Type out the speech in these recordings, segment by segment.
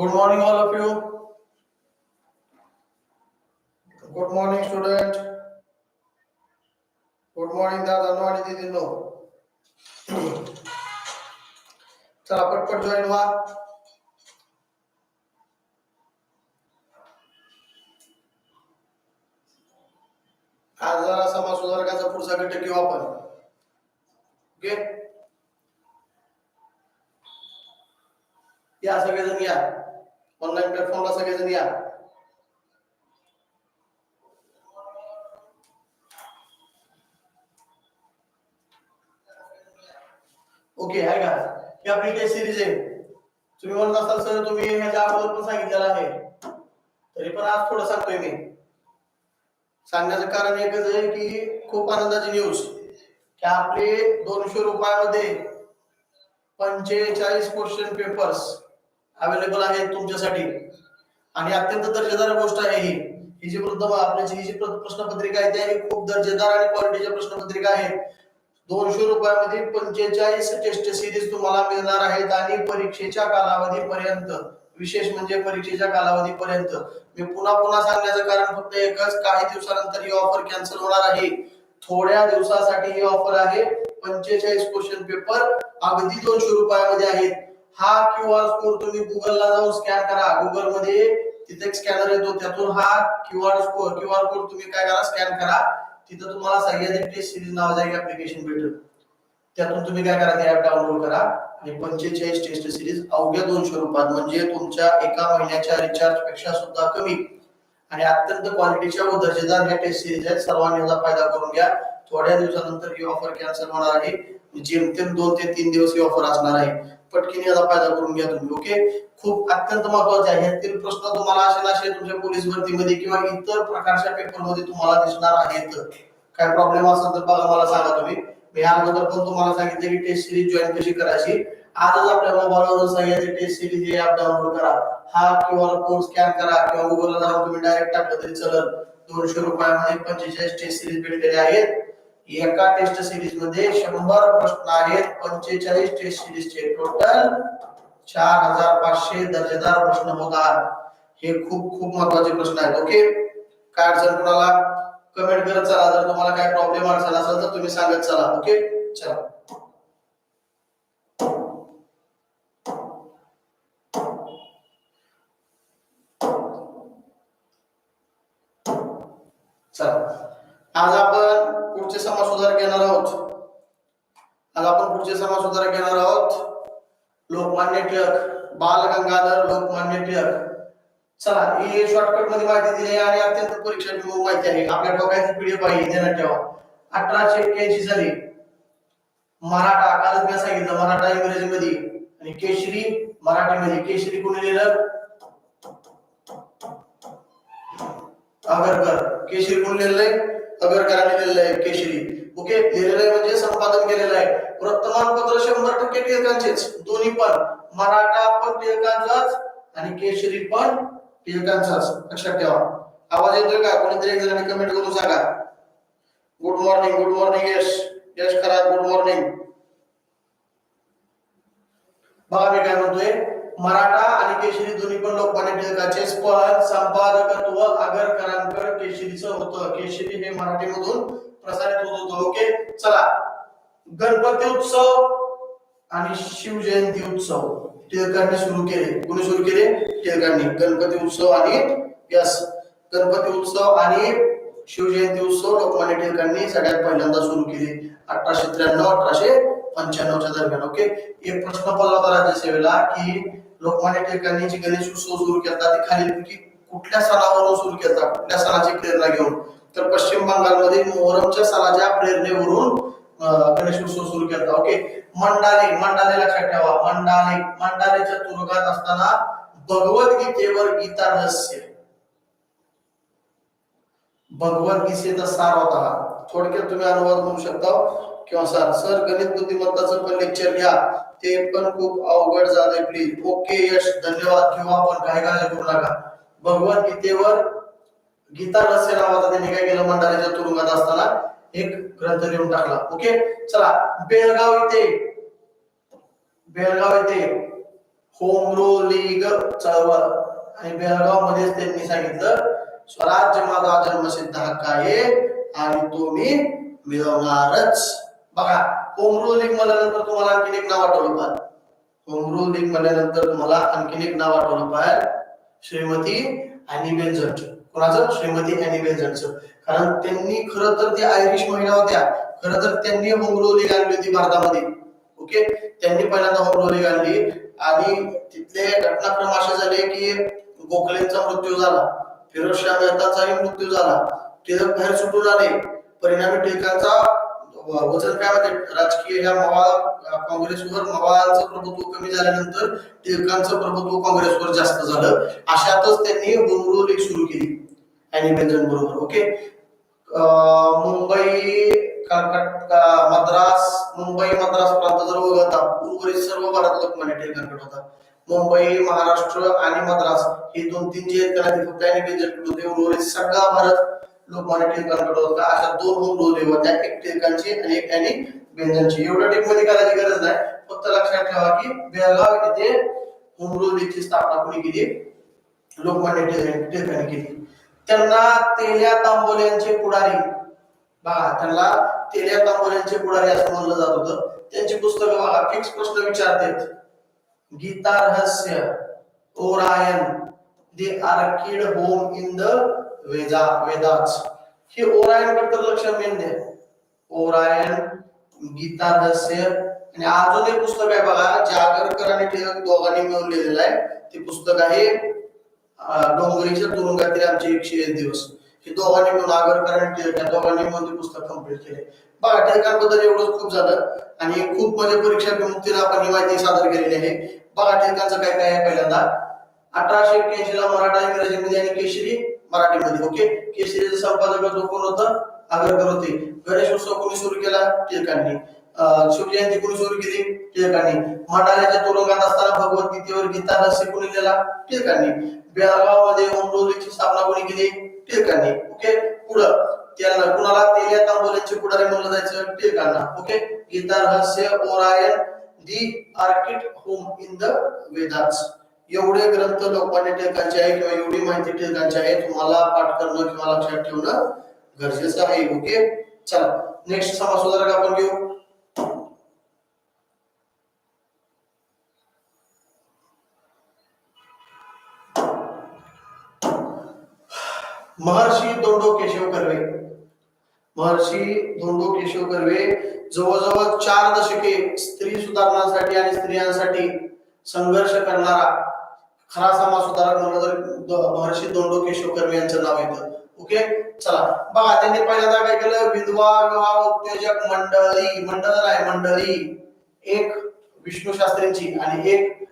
Good morning, all of you. Good morning, student. Good morning, दादांनो आणि दीदींनो. चला पटपट join व्हा आज जरा समाज सुधारकाचा पुढचा घटक घेऊ आपण ओके या सगळेजण या ऑनलाईन प्लॅटफॉर्मला सगळेजण या. ओके आहे का? ही आपली टेस्ट सिरीज आहे. तुम्ही म्हणत असाल सर तुम्ही ह्याच्या अगोदर पण सांगितलेलं आहे. तरी पण आज थोडं सांगतोय मी. सांगण्याचं कारण एकच आहे की खूप आनंदाची न्यूज की आपले दोनशे रुपयामध्ये पंचेचाळीस क्वेश्चन पेपर्स अवेलेबल आहेत तुमच्यासाठी. आणि अत्यंत दर्जेदार गोष्ट आहे ही. ही जी प्रथम आपल्याची ही जी प्रश्नपत्रिका आहे ती खूप दर्जेदार आणि क्वालिटीच्या प्रश्नपत्रिका आहे दोनशे रुपयामध्ये पंचेचाळीस टेस्ट सिरीज तुम्हाला मिळणार आहेत आणि परीक्षेच्या कालावधीपर्यंत विशेष म्हणजे परीक्षेच्या कालावधीपर्यंत. मी पुन्हा पुन्हा सांगण्याचं कारण फक्त एकच काही दिवसानंतर ही ऑफर कॅन्सल होणार आहे. थोड्या दिवसासाठी ही ऑफर आहे. पंचेचाळीस क्वेश्चन पेपर अगदी दोनशे रुपयामध्ये आहेत. हा क्यू आर कोड तुम्ही गुगलला जाऊन स्कॅन करा. गुगलमध्ये तिथे एक स्कॅनर येतो. त्यातून हा Q R Q R code तुम्ही काय करा स्कॅन करा. तिथं तुम्हाला सह्याद्री टेस्ट सिरीज नावाचं एक ऍप्लिकेशन भेटेल. त्यातून तुम्ही काय करा ते ऍप डाउनलोड करा. आणि पंचेचाळीस टेस्ट सिरीज अवघ्या दोनशे रुपयात म्हणजे तुमच्या एका महिन्याच्या रिचार्जपेक्षा सुद्धा कमी. आणि अत्यंत क्वालिटीच्या व दर्जेदार ह्या टेस्ट सिरीज आहेत. सर्वांनी याचा फायदा करून घ्या. थोड्या दिवसानंतर ही ऑफर कॅन्सल होणार आहे. जेमतेम दोन ते तीन दिवस ही ऑफर असणार आहे. पटकीने याचा फायदा करून घ्या तुम्ही ओके खूप अत्यंत महत्त्वाचे आहे. यातील प्रश्न तुम्हाला असे नसे तुमच्या पोलीस भरतीमध्ये किंवा इतर प्रकारच्या पेपरमध्ये तुम्हाला दिसणार आहेत. काय प्रॉब्लेम असेल तर बघा मला सांगा तुम्ही. मी अगोदर पण तुम्हाला सांगितले की टेस्ट सिरीज जॉईन कशी करायची. आजच आपल्या मोबाईलवर सह्याद्री टेस्ट सिरीज हे ऍप डाउनलोड करा. हा क्यू आर कोड स्कॅन करा किंवा गुगलला जाऊन तुम्ही डायरेक्ट टाकलं तरी चलन दोनशे रुपयामध्ये पंचेचाळीस टेस्ट सिरीज भेटलेले आहेत. एका टेस्ट सिरीजमध्ये शंभर प्रश्न आहेत. पंचेचाळीस टेस्ट सिरीजचे टोटल चार हजार पाचशे दर्जेदार प्रश्न होणार हे खूप खूप महत्त्वाचे प्रश्न आहेत. ओके काय अडचण कुणाला? कमेंट करत चला. जर तुम्हाला काय प्रॉब्लेम अडचण असेल तर तुम्ही सांगत चला. ओके चला. चला. आज आपण पुढचे समाज सुधार घेणार आहोत. आज आपण पुढचे समाज सुधार घेणार आहोत. लोकमान्य टिळक बाल गंगाधर लोकमान्य टिळक. चला ही शॉर्टकटमध्ये माहिती दिली आहे आणि अत्यंत परीक्षा माहिती आहे. आपल्या डोक्याची पीडीएफ आहे ध्यानात ठेवा. अठराशे एक्क्याऐंशी साली मराठा कालच मी सांगितलं मराठा इंग्रजीमध्ये. आणि केशरी मराठीमध्ये. केशरी कोणी लिहिलं? आगरकर केशरी कोण लिहिलंय? आहे आगरकरांनी आहे केशरी. ओके लिहिलेलं आहे म्हणजे संपादन केलेलं आहे. वर्तमानपत्र शंभर टक्के टिळकांचेच. दोन्ही पण. मराठा पण टिळकांचाच आणि केशरी पण टिळकांचाच. लक्षात ठेवा. आवाज येतोय का? कोणीतरी एक जणांनी कमेंट करून सांगा. Good morning good morning Yash Yash करा. गुड मॉर्निंग बघा मी काय म्हणतोय. मराठा आणि केशरी दोन्ही पण लोकमान्य टिळकाचे पण संपादकत्व आगरकरांकडे केशरीचं होतं. केशरी हे मराठीमधून प्रसारित होत होतं. ओके? चला. गणपती उत्सव आणि शिवजयंती उत्सव. टिळकांनी सुरू केले. कोणी सुरू केले? टिळकांनी. गणपती उत्सव आणि यस गणपती उत्सव आणि शिवजयंती उत्सव लोकमान्य टिळकांनी सगळ्यात पहिल्यांदा सुरू केले. अठराशे त्र्याण्णव अठराशे पंच्याण्णवच्या दरम्यान. ओके? एक प्रश्न पडला होता राज्यसेवेला की लोकमान्य टिळकांनी गणेश उत्सव सुरू केला ते खालीलपैकी कुठल्या सणावरून सुरू केला? कुठल्या सणाची प्रेरणा घेऊन? तर पश्चिम बंगालमध्ये मोहरमच्या सणाच्या प्रेरणेवरून गणेश उत्सव सुरू केला. ओके? मंडाले मंडाले लक्षात ठेवा. मंडाले मंडालेच्या तुरुंगात असताना भगवद्गीतेवर गीता रहस्य. भगवद्गीतेचा सार होता हा. थोडक्यात तुम्ही अनुवाद करू शकता. किंवा सर सर गणित बुद्धिमत्ताचं पण लेक्चर घ्या. ते पण खूप अवघड झालंय प्लीज ओके यश धन्यवाद. किंवा आपण काय काय करू नका. भगवद्गीतेवर गीता रहस्य नावाचा त्यांनी काय केलं? मंडालेच्या तुरुंगात असताना एक ग्रंथ लिहून टाकला. ओके चला बेळगाव इथे. बेळगाव इथे. होम रूल लीग चळवळ. आणि बेळगाव मध्येच त्यांनी सांगितलं स्वराज्य माझा जन्मसिद्ध हक्क आहे आणि तो मी मिळवणारच. बघा होम रूल लीग म्हणल्यानंतर तुम्हाला आणखीन एक नाव आठवलं पाहिजे होम रूल लीग म्हणल्यानंतर तुम्हाला आणखीन एक नाव आठवलं पाहिजे श्रीमती अॅनी बेन्झंट कोणाचं? श्रीमती अॅनी बेन्झंटचं कारण त्यांनी खरं तर त्या आयरिश महिला होत्या. खरं तर त्यांनी होम रूल लीग आणली होती भारतामध्ये. ओके? त्यांनी पहिल्यांदा होम रूल लीग आणली. आणि तिथले घटनाक्रम असे झाले की गोखलेंचा मृत्यू झाला. फिरोज शाह मेहताचाही मृत्यू झाला. टिळक बाहेर सुटून आले. परिणामी टिळकांचा वचन काय होते राजकीय ह्या मवाळ काँग्रेसवर मवाळांचं प्रभुत्व कमी झाल्यानंतर टिळकांचं प्रभुत्व काँग्रेसवर जास्त झालं. अशातच त्यांनी होमरूल लीग सुरू केली. अॅनी बेंजन बरोबर ओके? मुंबई कलकत्ता मद्रास मुंबई मद्रास प्रांत जर वगळता उर्वरित सर्व भारत लोकमान्य टिळकांकडे होता. मुंबई महाराष्ट्र आणि मद्रास हे दोन तीन जे आहेत त्यांना ते फक्त अॅनी होते. उर्वरित सगळा भारत लोकमान्य टिळकांकडे होता अशा दोन होम रूल होत्या एक टिळकांची आणि एक आणि बेंजनची एवढं टीममध्ये करायची गरज नाही. फक्त लक्षात ठेवा की बेळगाव येथे होम रूल लीगची स्थापना कोणी केली? लोकमान्य टिळकांनी केली. त्यांना तेल्या तांबोल्यांचे पुढारी बघा त्यांना तेल्या तांबोल्यांचे पुढारी असं म्हणलं जात होतं. त्यांची पुस्तकं बघा फिक्स प्रश्न विचारतात Gita Rahasya Orion the arctic home in the Veda वेदाच हे ओरायनकडे लक्ष मेन द्या ओरायन गीता दस्य आणि अजून एक पुस्तक आहे बघा जागरकर आणि टिळक दोघांनी मिळून लिहिलेलं आहे. ते पुस्तक आहे डोंगरीच्या तुरुंगातील आमचे एकशे एक दिवस. हे दोघांनी मिळून आगरकर आणि टिळक या दोघांनी मिळून ते पुस्तक कंप्लीट केले बघा टिळकांबद्दल एवढं खूप झालं आणि खूप म्हणजे परीक्षा विमुक्तीला आपण ही माहिती सादर केलेली आहे. बघा टिळकांचं काय काय आहे पहिल्यांदा. अठराशे एक्क्याऐंशी ला मराठा इंग्रजीमध्ये आणि केशरी मराठीमध्ये. ओके केशरीचं संपादक जो कोण होतं? आग्रकर होते. गणेश उत्सव कोणी सुरू केला? टिळकांनी. अं, शिवजयंती कोणी सुरू केली? टिळकांनी. मंडाल्याच्या तुरुंगात असताना भगवद्गीतेवर गीता रहस्य कोणी लिहिला टिळकांनी. बेळगावमध्ये ओमडोलीची स्थापना कोणी केली? टिळकांनी. ओके पुढं. त्याला कुणाला तेल्या तांबोलीचे पुढारी म्हणलं जायचं टिळकांना. Okay Gita Rahasya Orion the arctic home in the Vedas एवढे ग्रंथ लोकांनी टिकायचे आहे किंवा एवढी माहिती टिकायची आहे तुम्हाला पाठ करणं किंवा लक्षात ठेवणं गरजेचं आहे ओके? चला नेक्स्ट समाज सुधारक आपण घेऊ. महर्षी दोंडो केशव कर्वे. महर्षी दोंडो केशव कर्वे जवळजवळ चार दशके स्त्री सुधारणासाठी आणि स्त्रियांसाठी संघर्ष करणारा खरा समाज सुधारक म्हणलं तर महर्षी दोंडो केशव कर्वे यांचं नाव येतं. ओके? चला. बघा त्यांनी पहिल्यांदा काय केलं? विधवा विवाह उत्तेजक मंडळी मंडळ आहे मंडळी. एक विष्णू शास्त्रींची आणि एक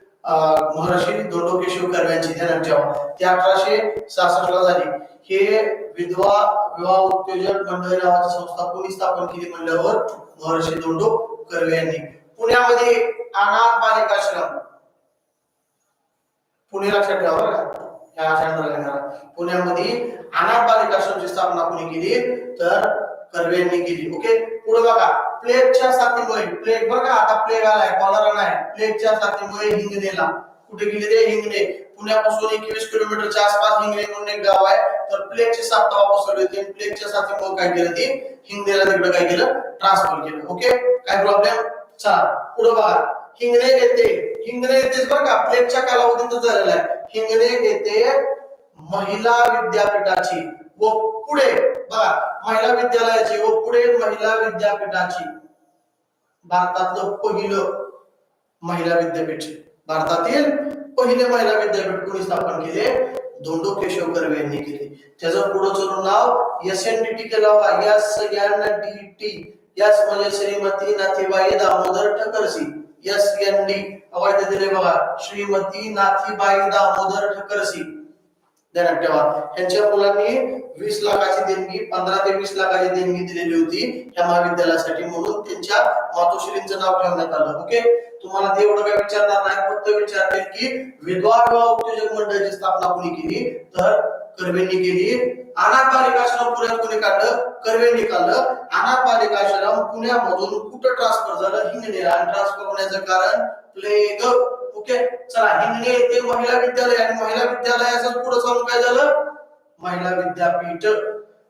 महर्षी दोंडो केशव कर्वे यांची ध्यानात ठेवा अठराशे सहासष्ट ला झाली. हे विधवा विवाह उत्तेजक मंडळ नावाची संस्था कोणी स्थापन केली म्हणल्यावर महर्षी दोंडो कर्वे यांनी. पुण्यामध्ये अनाथ बालिकाश्रम पुणे लक्षात ठेवा बरं का. ह्या पुण्यामध्ये अनाथ बालिकाश्रमची स्थापना कोणी केली? तर कर्वे यांनी केली. ओके? पुढे बघा. प्लेगच्या साथीमुळे प्लेग बघा आता प्लेग आलाय कॉलरा नाही. प्लेगच्या साथीमुळे हिंगणेला कुठे गेली रे हिंगणे पुण्यापासून एकवीस किलोमीटरच्या आसपास हिंगणे म्हणून एक गाव आहे. तर प्लेगची साथ तेव्हा पसरली होती. प्लेगच्या साथीमुळे काय केलं ते? हिंगणेला तिकडे काय केलं? ट्रान्सफर केलं. ओके? काय प्रॉब्लेम चला. पुढे बघा. हिंगणे येते हिंगणे येतेच बरं का कालावधीत झालेला आहे. हिंगणे येते महिला विद्यापीठाची व पुढे बघा, महिला विद्यालयाची व पुढे महिला विद्यापीठाची. भारतातलं पहिलं महिला विद्यापीठ. भारतातील पहिले महिला विद्यापीठ कोणी स्थापन केले? धोंडो केशव कर्वे यांनी केले. त्याचं पुढं चलून नाव एस एन डी टी केलं Shrimati Damodar Thackersey. S N D अवैध दिले बघा. श्रीमती नाथीबाई दामोदर ठकरसी. ध्यानात ठेवा. यांच्या मुलांनी वीस लाखाची देणगी पंधरा ते वीस लाखाची देणगी दिलेली होती या महाविद्यालयासाठी म्हणून त्यांच्या मातोश्रींचं नाव ठेवण्यात आलं. ओके? तुम्हाला ते एवढं काय विचारणार नाही. फक्त विचारतील की विधवा विवाह उद्योजक मंडळाची स्थापना कोणी केली? तर कर्वेंनी केली अनाथ बालिकाश्रम पुण्यात कोणी काढलं कर्वेंनी काढलं अनाथ बालिकाश्रम पुण्यामधून कुठं ट्रान्सफर झालं? हिंगणेला आणि ट्रान्सफर होण्याचं कारण प्लेग ओके चला हिंगणे ते महिला विद्यालय आणि महिला विद्यालयाचं पुढे चालून काय झालं? महिला विद्यापीठ.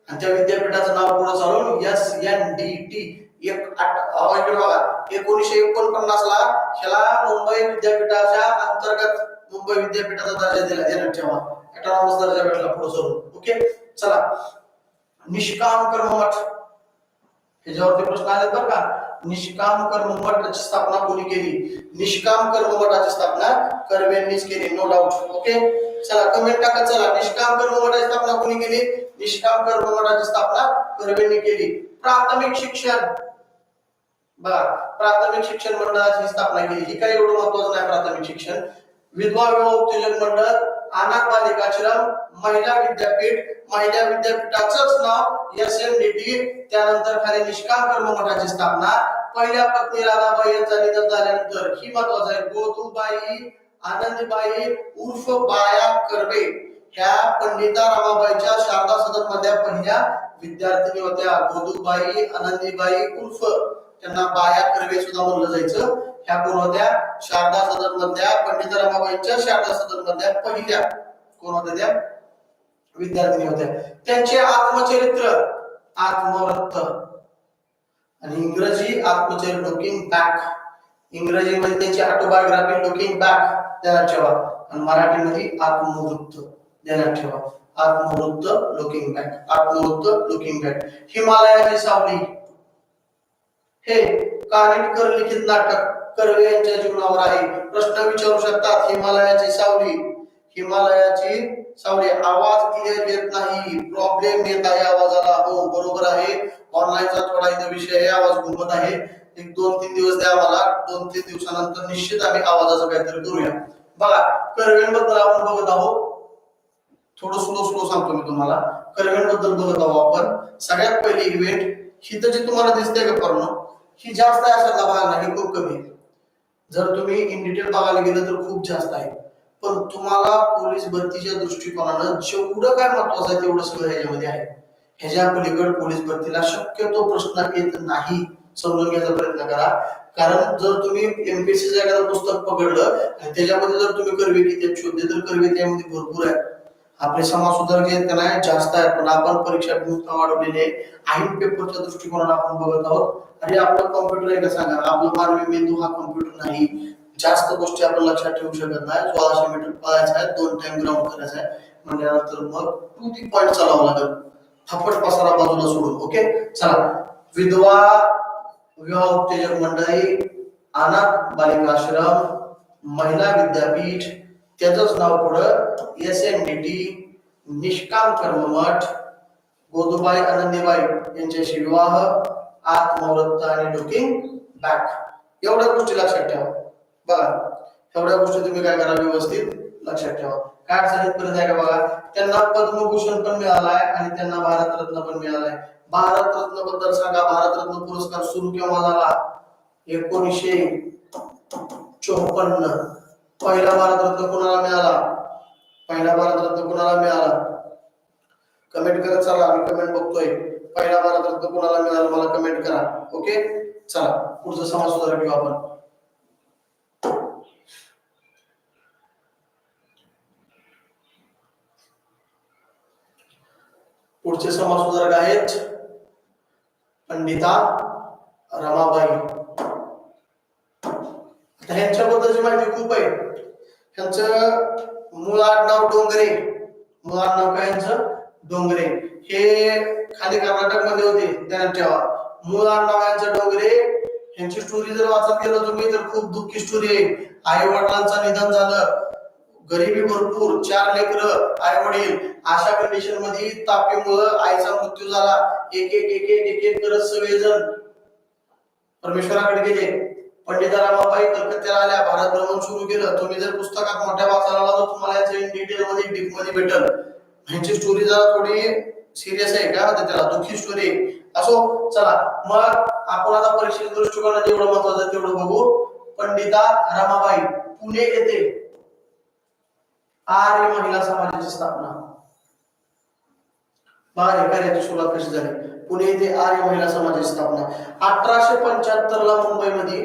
आणि त्या विद्यापीठाचं नाव पुढे चालून एस एन डी टी एक आठ बघा. एकोणीशे एकोणपन्नास ला ह्याला मुंबई विद्यापीठाच्या अंतर्गत मुंबई विद्यापीठाचा दर्जा दिला. देण्यात ठेवा. अठरावा दर्जा भेटला पुढे चालून ओके? चला. निष्काम कर्ममठ ह्याच्यावरती प्रश्न आले बरं का? निष्काम कर्म मठाची स्थापना कोणी केली? निष्काम कर्म मठाची स्थापना कर्वेंनीच केली नो डाऊट ओके? चला कमेंट टाका चला. निष्काम कर्ममठाची स्थापना कोणी केली? निष्काम कर्म मठाची स्थापना कर्वेंनी केली. प्राथमिक शिक्षण. बघा प्राथमिक शिक्षण मंडळाची स्थापना केली. ही काही एवढं महत्वाचं नाही प्राथमिक शिक्षण. विधवा विवाह उत्तेजन मंडळ अनाथ बालिकाश्रम महिला विद्यापीठ महिला विद्यापीठाचंच नाव एस एम डी टी त्यानंतर खाली निष्काम कर्म मठाची स्थापना. पहिल्या पत्नी राधाबाई यांचं निधन झाल्यानंतर ही महत्वाचं आहे. गोदूबाई आनंदीबाई उर्फ बाया कर्वे ह्या पंडिता रामाबाईच्या शारदा सदन मधल्या पहिल्या विद्यार्थिनी होत्या. गोदूबाई आनंदीबाई उर्फ त्यांना बाया कर्वे सुद्धा म्हणलं जायचं. कोण होत्या शारदा सदन मधल्या पंडित रमाबाईंच्या शारदा सदन मधल्या पहिल्या कोण होत्या त्या विद्यार्थिनी होत्या. त्यांचे आत्मचरित्र आत्मवृत्त. आणि इंग्रजी आत्मचरित्र लुकिंग बॅक इंग्रजीमध्ये त्यांची ऑटोबायोग्राफी लुकिंग बॅक देण्यात ठेवा. आणि मराठीमध्ये आत्मवृत्त देण्यात ठेवा. आत्मवृत्त लुकिंग बॅक आत्मवृत्त लुकिंग बॅक हिमालयाची सावली. हे कानिटकर लिखित नाटक कर्वे यांच्या जीवनावर आहे. प्रश्न विचारू शकतात हिमालयाची सावली. हिमालयाची सावली आवाज क्लिअर येत नाही. प्रॉब्लेम येत आहे आवाजाला. हो बरोबर आहे. ऑनलाईनचा थोडा इथं विषय आहे आवाज घुमत आहे. एक दोन तीन दिवस द्या मला दोन तीन दिवसानंतर निश्चित आम्ही आवाजाचं काहीतरी करूया. बघा कर्वेंबद्दल आपण बघत आहोत. थोडं स्लो स्लो सांगतो मी तुम्हाला. कर्वेंबद्दल बघत आहोत आपण. सगळ्यात पहिली इव्हेंट ही तर जी तुम्हाला दिसते का पर्ण ही जास्त आहे असं बघायला नाही खूप कमी आहे. जर तुम्ही इन डिटेल बघायला गेलं तर खूप जास्त आहे. पण तुम्हाला पोलीस भरतीच्या दृष्टिकोनानं जेवढं काय महत्वाचं आहे तेवढं सगळं ह्याच्यामध्ये आहे. ह्याच्या पलीकडे पोलीस भरतीला शक्यतो प्रश्न येत नाही समजून घ्यायचा प्रयत्न करा. कारण जर तुम्ही एमपीएससी एखादं पुस्तक पकडलं आणि त्याच्यामध्ये जर तुम्ही कर्वे किती शोधले तर कर्वे त्यामध्ये भरपूर आहे. आपले समाज सुधारक आहेत त्यांना जास्त आहेत. पण आपण परीक्षा वाढवलेली आहे. आईन पेपरच्या दृष्टिकोनानं आपण बघत आहोत. अरे आपलं कॉम्प्युटर आहे का सांगा आपलं मानवी मेंदू हा कॉम्प्युटर नाही. जास्त गोष्टी आपण लक्षात ठेवू शकत नाही. सोळाशे मीटर पळायचं आहे दोन टाइम ग्राउंड करायचं आहे. म्हणल्यानंतर मग टू दी पॉईंट चालावं लागेल. थप्पट पसारा बाजूला सोडून ओके चला. विधवा विवाह उत्तेजक मंडळी अनाथ बालिकाश्रम महिला विद्यापीठ त्याचंच नाव पुढं एस एन डी टी निष्काम कर्ममठ गोदूबाई आनंदीबाई यांच्याशी विवाह आत्मवृत्त आणि लुकिंग बॅक एवढ्या गोष्टी लक्षात ठेवा. बघा एवढ्या गोष्टी तुम्ही काय करा व्यवस्थित लक्षात ठेवा. काय अडचणीत पर्यंत आहे का बघा? त्यांना पद्मभूषण पण मिळालाय आणि त्यांना भारतरत्न पण मिळालाय. भारतरत्नबद्दल सांगा. भारतरत्न पुरस्कार सुरू केव्हा झाला? एकोणीसशे चोपन्न. पहिला भारतरत्न कुणाला मिळाला? पहिला भारतरत्न कुणाला मिळाला? कमेंट करत चला मी कमेंट बघतोय. पहिला भारतरत्न कुणाला मिळाला मला कमेंट करा. ओके चला पुढचा समाज सुधारक घेऊ आपण. पुढचे समाज सुधारक आहेत पंडिता रमाबाई. आता ह्यांच्याबद्दलची माहिती खूप आहे. ह्यांचं मूळ आडनाव डोंगरे. मूळ आडनाव काय यांचं डोंगरे. हे खाली कर्नाटकमध्ये होते ध्यानात ठेवा मूळ आडनाव यांचं डोंगरे यांची स्टोरी जर वाचत गेलो तुम्ही तर खूप दुःखी स्टोरी आहे. आई वडिलांचं निधन झालं. गरिबी भरपूर चार लेकर आई वडील अशा कंडिशनमध्ये तापेमुळं आईचा मृत्यू झाला. एक एक एक एक एक एक करत सगळेजण परमेश्वराकडे गेले. पंडिता रामाबाई कलकत्त्याला आल्या. भारत भ्रमण सुरू केलं. तुम्ही जर पुस्तकात मोठ्या वाचायला तर तुम्हाला याचं इन डिटेल मध्ये डीपमध्ये भेटल. ह्यांची स्टोरी जरा थोडी सिरियस आहे का? म्हणतात त्याला दुःखी स्टोरी असो चला. मग आपण आता परीक्षेच्या दृष्टिकोनात जेवढं महत्वाचं तेवढं बघू. पंडिता रमाबाई पुणे येथे आर्य महिला समाजाची स्थापना. बघा कार्याची सुरुवात कशी झाली? पुणे येथे आर्य महिला समाजाची स्थापना. अठराशे पंच्याहत्तर ला मुंबईमध्ये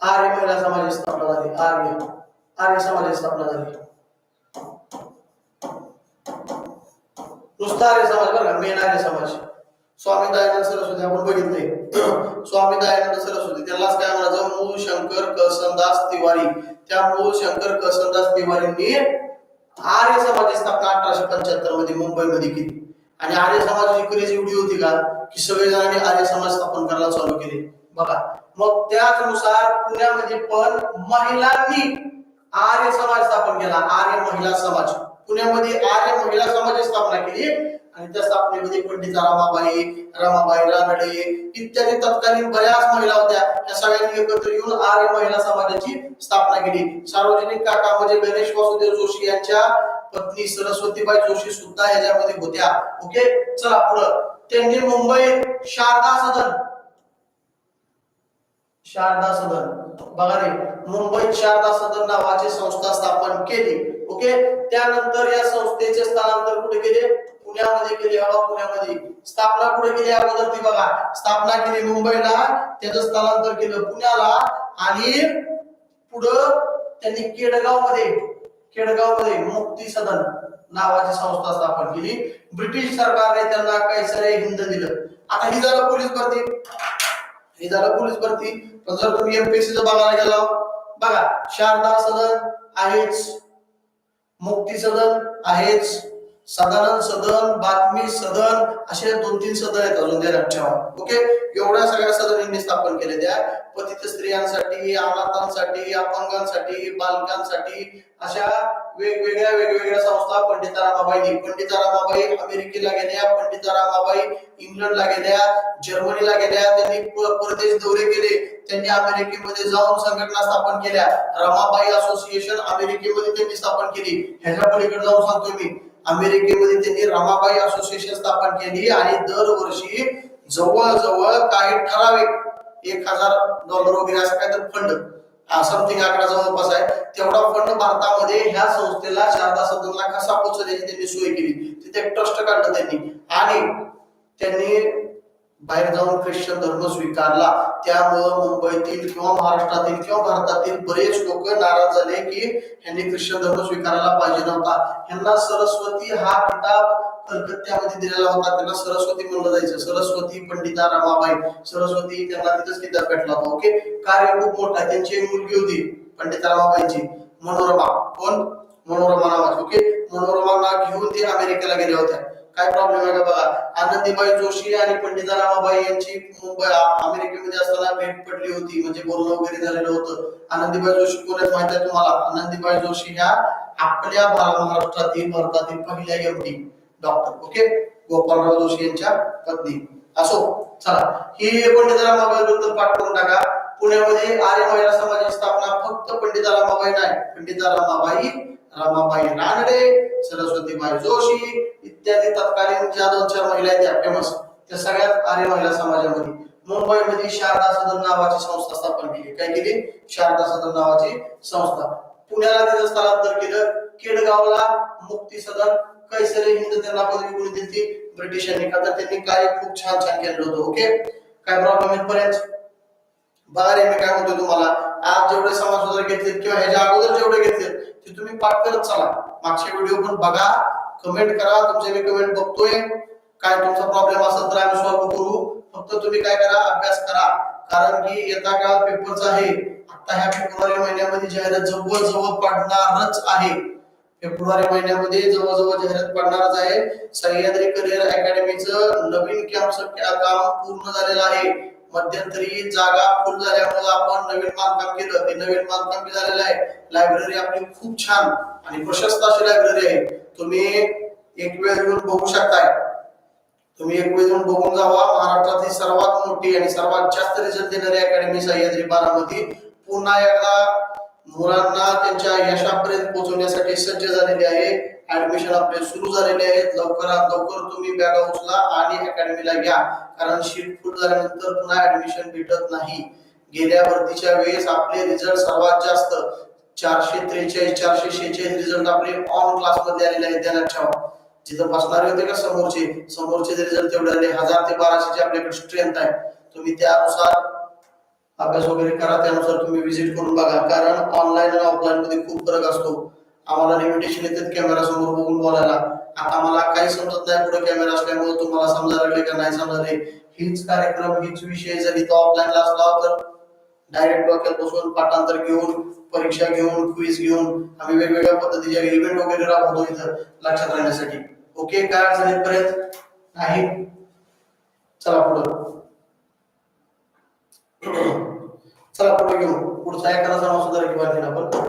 आर्य महिला समाजाची स्थापना झाली. आर्य. आर्य समाजाची स्थापना झाली. नुसता आर्य समाज बरं का? मेन आर्य समाज. स्वामी दयानंद सरस्वती आपण बघितले स्वामी दयानंद सरस्वती त्यालाच काय म्हणायचं? मूळ शंकर कसनदास तिवारी. त्या मूळ शंकर कसनदास तिवारींनी आर्य समाजाची स्थापना अठराशे पंच्याहत्तरमध्ये मुंबईमध्ये केली. आणि आर्य समाजाची क्रेज एवढी होती का? की सगळे जणांनी आर्य समाज स्थापन करायला चालू केले. बघा. मग त्याचनुसार पुण्यामध्ये पण महिलांनी आर्य समाज स्थापन केला. आर्य महिला समाज. पुण्यामध्ये आर्य महिला समाजाची स्थापना केली. आणि त्या स्थापनेमध्ये पंडिता रामाबाई रमाबाई रानडे इत्यादी तत्कालीन बऱ्याच महिला होत्या. या सगळ्यांनी एकत्र येऊन आर्य महिला समाजाची स्थापना केली. सार्वजनिक काका म्हणजे गणेश वासुदेव जोशी यांच्या पत्नी सरस्वतीबाई जोशी सुद्धा याच्यामध्ये होत्या. ओके? चला पुढं. त्यांनी मुंबई शारदा सदन शारदा सदन बघा रे मुंबईत शारदा सदन नावाची संस्था स्थापन केली. ओके? त्यानंतर या संस्थेचे स्थलांतर कुठे केले? पुण्यामध्ये केले. हवा पुण्यामध्ये. स्थापना कुठे केली अगोदर ती बघा. स्थापना केली मुंबईला त्याचं स्थलांतर केलं पुण्याला आणि पुढं त्यांनी केडगावमध्ये केडगावमध्ये मुक्ती सदन नावाची संस्था स्थापन केली. ब्रिटिश सरकारने त्यांना कैसरे हिंद दिलं. आता ही झालं पोलीस भरती. हे झालं पोलीस भरती. पण जर तुम्ही एमपीएससी बघायला गेला. बघा शारदा सदन आहेच. मुक्ती सदन आहेच. सदानंद सदन बातमी सदन असे दोन तीन सदन आहेत अजून त्या ठेवा ओके? एवढ्या सगळ्या सदनांनी स्थापन केले त्या. पतित स्त्रियांसाठी अनाथांसाठी अपंगांसाठी बालकांसाठी अशा वेगवेगळ्या वेगवेगळ्या संस्था पंडिता रामाबाईंनी. पंडिता रामाबाई अमेरिकेला गेल्या पंडिता रामाबाई इंग्लंडला गेल्या जर्मनीला गेल्या त्यांनी परदेश दौरे केले त्यांनी अमेरिकेमध्ये जाऊन संघटना स्थापन केल्या. रमाबाई असोसिएशन अमेरिकेमध्ये त्यांनी स्थापन केली. ह्याच्या पलीकडे जाऊन सांगतो मी. अमेरिकेमध्ये त्यांनी रमाबाई असोसिएशन स्थापन केली आणि दरवर्षी जवळजवळ काही ठराविक एक हजार डॉलर वगैरे असं काय तर फंड समथिंग आकडा जवळपास आहे. तेवढा फंड भारतामध्ये ह्या संस्थेला शारदा सदनला कसा पोहोचवण्याची त्यांनी सोय केली तिथे एक ट्रस्ट काढलं त्यांनी. आणि त्यांनी बाहेर जाऊन ख्रिश्चन धर्म स्वीकारला. त्यामुळं मुंबईतील किंवा महाराष्ट्रातील किंवा भारतातील बरेच लोक नाराज झाले की ह्यांनी ख्रिश्चन धर्म स्वीकारायला पाहिजे नव्हता. ह्यांना सरस्वती हा किताब कलकत्त्यामध्ये दिलेला होता. त्यांना सरस्वती म्हणलं जायचं. सरस्वती पंडिता रमाबाई. सरस्वती त्यांना तिथंच किताब भेटला होता ओके? कार्य खूप मोठं त्यांची एक मुलगी होती पंडिता रामाबाईची. मनोरमा. कोण? मनोरमा नावाची ओके? मनोरमांना घेऊन ते अमेरिकेला गेल्या होत्या. काय प्रॉब्लेम आहे का बघा? आनंदीबाई जोशी आणि पंडिता रामाबाई यांची मुंबई अमेरिकेमध्ये असताना भेट पडली होती. म्हणजे बोलणं वगैरे झालेलं होतं. आनंदीबाई जोशी कोण माहिती आहे तुम्हाला? आनंदीबाई जोशी ह्या आपल्या महाराष्ट्रातील भारतातील पहिल्या MD doctor okay Gopalrao Joshi यांच्या पत्नी. असो चला. ही पंडिता रामाबाई बद्दल पाठ करून टाका. पुण्यामध्ये आर्य महिला समाजाची स्थापना फक्त पंडिता रामाबाई नाही. पंडिता रामाबाई रामाबाई रानडे सरस्वतीबाई जोशी इत्यादी तत्कालीन ज्या दोन चार महिला आहेत त्या फेमस त्या सगळ्यात आर्य महिला समाजामध्ये. मुंबईमध्ये शारदा सदन नावाची संस्था स्थापन केली. काय केली? शारदा सदन नावाची संस्था. पुण्याला त्याचं स्थलांतर केलं. केडगावला मुक्ती सदन कैसरे हिंद त्यांना पदवी कोणी दिली? ब्रिटिशांनी का तर त्यांनी काय खूप छान छान केलं होतं. ओके? काय प्रॉब्लेम आहेत बघा रे मी काय म्हणतो तुम्हाला? आज जेवढे समाज सुधार घेतलेत किंवा ह्याच्या अगोदर जेवढे घेतलेत ते तुम्ही पाठ करत चला. मागचे व्हिडिओ पण बघा. कमेंट करा तुमचे मी कमेंट बघतोय. काय तुमचा प्रॉब्लेम असेल तर आम्ही सॉल्व्ह करू. फक्त तुम्ही काय करा अभ्यास करा. कारण की येत्या काळात पेपरच आहे. आता ह्या फेब्रुवारी महिन्यामध्ये जाहिरात जवळजवळ पडणारच आहे. फेब्रुवारी महिन्यामध्ये जवळजवळ जाहिरात पडणारच आहे. सह्याद्री करिअर अकॅडमीचं नवीन कॅम्पचं काम पूर्ण झालेलं आहे. मध्यंतरी जागा फुल झाल्यामुळे आपण नवीन बांधकाम केलं. ते नवीन बांधकाम बी झालेलं आहे. लायब्ररी आपली खूप छान आणि प्रशस्त अशी लायब्ररी आहे. तुम्ही एक वेळ येऊन बघू शकताय. तुम्ही एक वेळ येऊन बघून जावा. महाराष्ट्रातली सर्वात मोठी आणि सर्वात जास्त रिझल्ट देणारी अकॅडमी सह्याद्री बारामती. पुन्हा एकदा मुलांना त्यांच्या यशापर्यंत पोहोचवण्यासाठी सज्ज झालेली आहे. ऍडमिशन आपले सुरू झालेले आहेत. लवकरात लवकर तुम्ही बॅगा उचला आणि अकॅडमीला घ्या कारण शीट फुट झाल्यानंतर पुन्हा ऍडमिशन भेटत नाही. गेल्या भरतीच्या वेळेस आपले रिझल्ट सर्वात जास्त. चारशे त्रेचाळीस चारशे शेहेचाळीस रिझल्ट आपले ऑन क्लासमध्ये आलेले आहेत ध्यानात ठेवा. जिथं बसणारे होते का समोरचे? समोरचे रिझल्ट तेवढे आले हजार ते बाराशेचे आपल्याकडे स्ट्रेंथ आहे. तुम्ही त्यानुसार अभ्यास वगैरे करा त्यानुसार तुम्ही व्हिजिट करून बघा. कारण ऑनलाईन आणि ऑफलाईन मध्ये खूप फरक असतो. आम्हाला लिमिटेशन येतात कॅमेरा समोर बघून बोलायला. आता मला काही समजत नाही पुढे कॅमेरा असल्यामुळे तुम्हाला समजायला लागले का नाही समजले हीच कार्यक्रम हीच विषय जरी तो ऑफलाईनला असला तर डायरेक्ट डोक्यात बसून पाठांतर घेऊन परीक्षा घेऊन क्विज घेऊन आम्ही वेगवेगळ्या पद्धतीच्या इव्हेंट वगैरे राबवतो इथं लक्षात राहण्यासाठी. ओके काय अडचण येतपर्यंत नाही? चला पुढं. चला पुढे घेऊ. पुढचा एखादा सण सुद्धा किंवा आपण.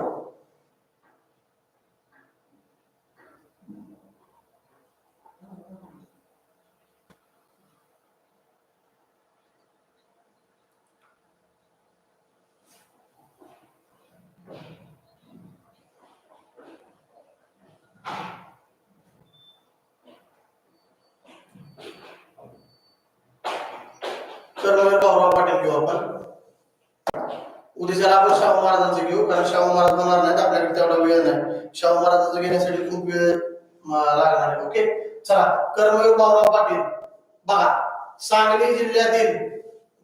कर्णवीर भाऊराव पाटील घेऊ आपण. उद्याच्याला आपण शाहू महाराजांचं घेऊ कारण शाहू महाराज बनणार नाहीत आपल्याकडे तेवढा वेळ नाही. शाहू महाराजांचं घेण्यासाठी खूप वेळ लागणार आहे ओके? चला कर्मवीर भाऊराव पाटील. बघा सांगली जिल्ह्यातील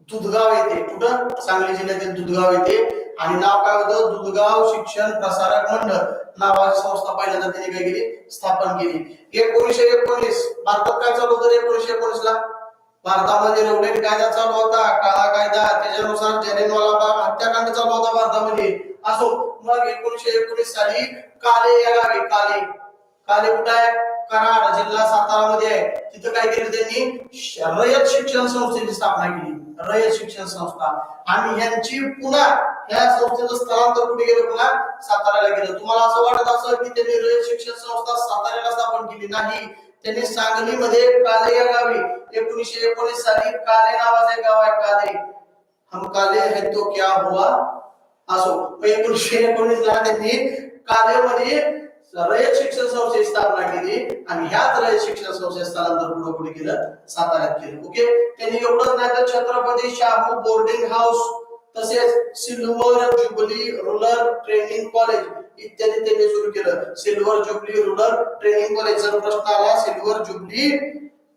दुधगाव येथे कुठं? सांगली जिल्ह्यातील दुधगाव येथे. आणि नाव काय होतं? दुधगाव शिक्षण प्रसारक मंडळ. नावाची संस्था पहिल्यांदा त्यांनी काय केली? स्थापन केली. एकोणीसशे एकोणीस भारतात काय चालू होतं एकोणीसशे एकोणीस ला भारतामध्ये रेवडेट कायदा चालू होता काळा कायदा त्याच्यानुसार जालियनवाला हत्याकांड चालू होता भारतामध्ये. असो मग एकोणीशे एकोणीस साली काले या गावी काले. काले कुठं आहे? कराड जिल्हा सातारा मध्ये आहे. तिथं काय केलं त्यांनी रयत शिक्षण संस्थेची स्थापना केली. रयत शिक्षण संस्था. आणि यांची पुन्हा या संस्थेचं स्थलांतर कुठे गेलं? पुन्हा साताऱ्याला गेलं. तुम्हाला असं वाटत असं की त्यांनी रयत शिक्षण संस्था साताऱ्याला स्थापन केली नाही? त्यांनी सांगलीमध्ये काले या गावी एकोणीसशे एकोणीस साली काले नावाचे गाव आहे काले हम काले है तो क्या हुआ? असो एकोणीसशे एकोणीस ला त्यांनी कालेमध्ये रयत शिक्षण संस्थेची स्थापना केली आणि ह्याच रयत शिक्षण संस्थेत स्थलांतर पुढे पुढे केलं साताऱ्यात केलं. ओके? त्यांनी एवढंच नाही तर छत्रपती शाहू बोर्डिंग हाऊस तसेच silver jubilee rural training college इत्यादी त्यांनी सुरू केलं. Silver jubilee rural training college जर प्रश्न आला सिल्वर जुबली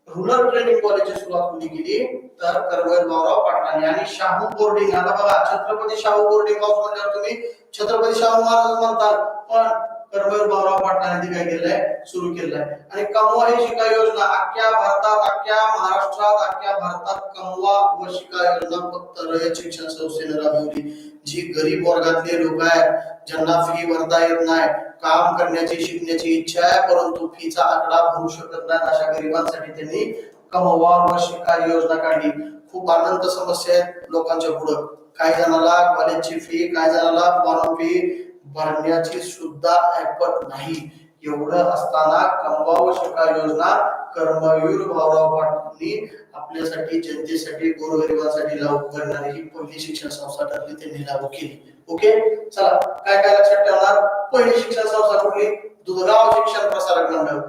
रुरल ट्रेनिंग कॉलेजची सुरुवात कोणी केली? तर कर्मवीर भाऊराव पाटलांनी. आणि शाहू बोर्डिंग. आता बघा छत्रपती शाहू बोर्डिंग हाऊस म्हणल्यावर तुम्ही छत्रपती शाहू महाराज म्हणतात पण कर्मवीर भाऊराव पाटलांनी ते काय केलंय सुरू केलंय. आणि कमवा ही शिका योजना अख्ख्या भारतात अख्ख्या महाराष्ट्रात अख्ख्या भारतात कमवा व शिका योजना फक्त रयत शिक्षण संस्थेने राबवली. जी गरीब वर्गातले लोक आहेत ज्यांना फी भरता येत नाही काम करण्याची शिकण्याची इच्छा आहे परंतु फीचा आकडा भरू शकत नाही अशा गरिबांसाठी त्यांनी कमवा व शिका योजना काढली. खूप आनंद समस्या आहेत लोकांच्या पुढं. काही जणाला कॉलेजची फी काही जणाला फॉर्म फी भरण्याची सुद्धा ऐपत नाही. एवढं असताना कमवा व शिका योजना कर्मवीर भाऊराव पाटलांनी आपल्यासाठी जनतेसाठी गोरगरिबांसाठी लागू करणारी ही पहिली शिक्षण संस्था ठरली त्यांनी लागू केली. ओके? चला काय काय लक्षात ठेवणार? पहिली शिक्षण संस्था कुठली? दुधगाव शिक्षण प्रसारक मंडळ.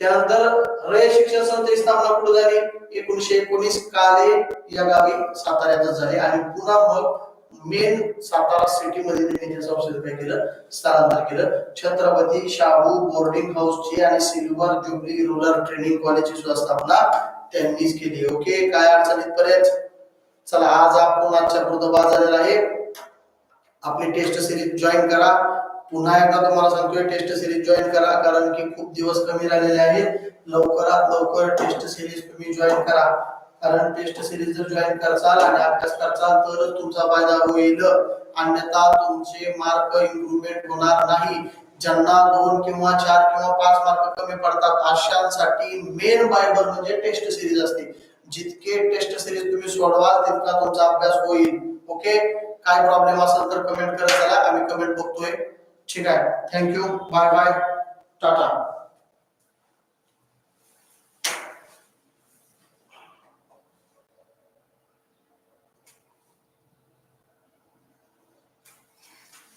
त्यानंतर रय शिक्षण संस्थेची स्थापना कुठे झाली? एकोणीशे एकोणीस काले या गावी साताऱ्यातच झाली आणि पुन्हा मग मेन सातारा सिटी मध्ये त्यांनी त्या काय केलं? स्थलांतर केलं. छत्रपती शाहू बोर्डिंग हाऊसची आणि सिल्वर जुबली रुरल ट्रेनिंग कॉलेजची सुद्धा स्थापना त्यांनीच केली. ओके काय अडचणीत पर्यंत चला आज आपण आजच्या पुरतं झालेला आहे. आपली टेस्ट सिरीज जॉईन करा. पुन्हा एकदा तुम्हाला सांगतोय टेस्ट सिरीज जॉईन करा कारण की खूप दिवस कमी राहिलेले आहेत. लवकरात लवकर टेस्ट सिरीज तुम्ही जॉईन करा. कारण टेस्ट सिरीज जर जॉईन करसाल आणि अभ्यास करसाल तर तुमचा फायदा होईल. अन्यथा तुमचे मार्क इम्प्रूव्हमेंट होणार नाही. ज्यांना दोन किंवा चार किंवा पाच मार्क कमी पडतात अशांसाठी मेन बायबल म्हणजे टेस्ट सिरीज असते. जितके टेस्ट सिरीज तुम्ही सोडवाल तितका तुमचा अभ्यास होईल. ओके काय प्रॉब्लेम असेल तर कमेंट करत चला. आम्ही कमेंट बघतोय. ठीक आहे. Thank you bye bye tata.